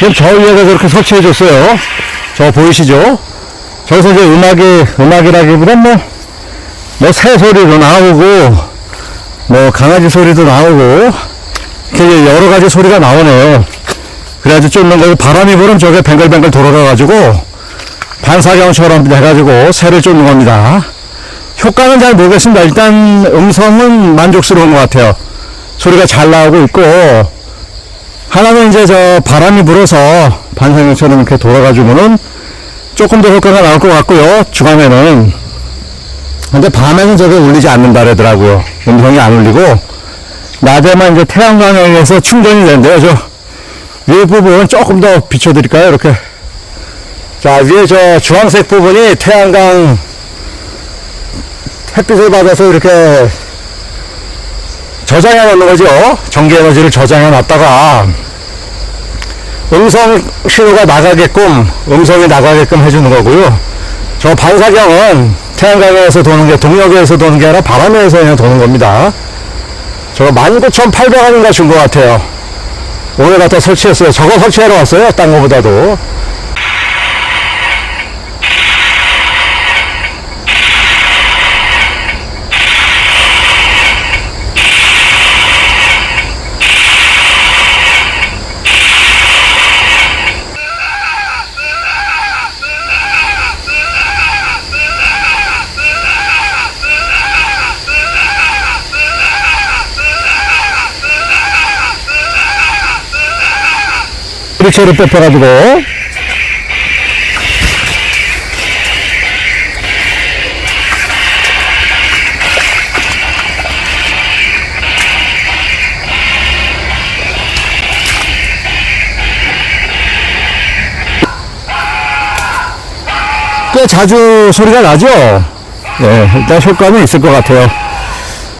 지금 저 위에다 저렇게 설치해 줬어요. 저 보이시죠? 저기서 이제 음악이, 음악이라기보단 뭐, 뭐 새 소리도 나오고, 뭐 강아지 소리도 나오고, 이렇게 여러 가지 소리가 나오네요. 그래가지고 쫓는 거 바람이 불으면 저게 뱅글뱅글 돌아가가지고, 반사경처럼 해가지고 새를 쫓는 겁니다. 효과는 잘 모르겠습니다. 일단 음성은 만족스러운 것 같아요. 소리가 잘 나오고 있고, 하나는 이제 저 바람이 불어서 반사경처럼 이렇게 돌아가지고는 조금 더 효과가 나올 것 같고요. 주간에는. 근데 밤에는 저게 울리지 않는다 그러더라고요. 음성이 안 울리고, 낮에만 이제 태양광에 의해서 충전이 된대요. 저 위에 부분 조금 더 비춰드릴까요? 이렇게. 자, 위에 저 주황색 부분이 태양광 햇빛을 받아서 이렇게 저장해 놓는 거죠. 전기 에너지를 저장해 놨다가 음성 신호가 나가게끔, 음성이 나가게끔 해주는 거고요. 저 반사경은 태양광에서 도는 게, 동력에서 도는 게 아니라 바람에서 그냥 도는 겁니다. 저거 19,800원인가 준 것 같아요. 오늘 갖다 설치했어요. 저거 설치하러 왔어요. 딴 거보다도. 브릭체를 뽑혀가지고 꽤 자주 소리가 나죠? 네, 일단 효과는 있을 것 같아요.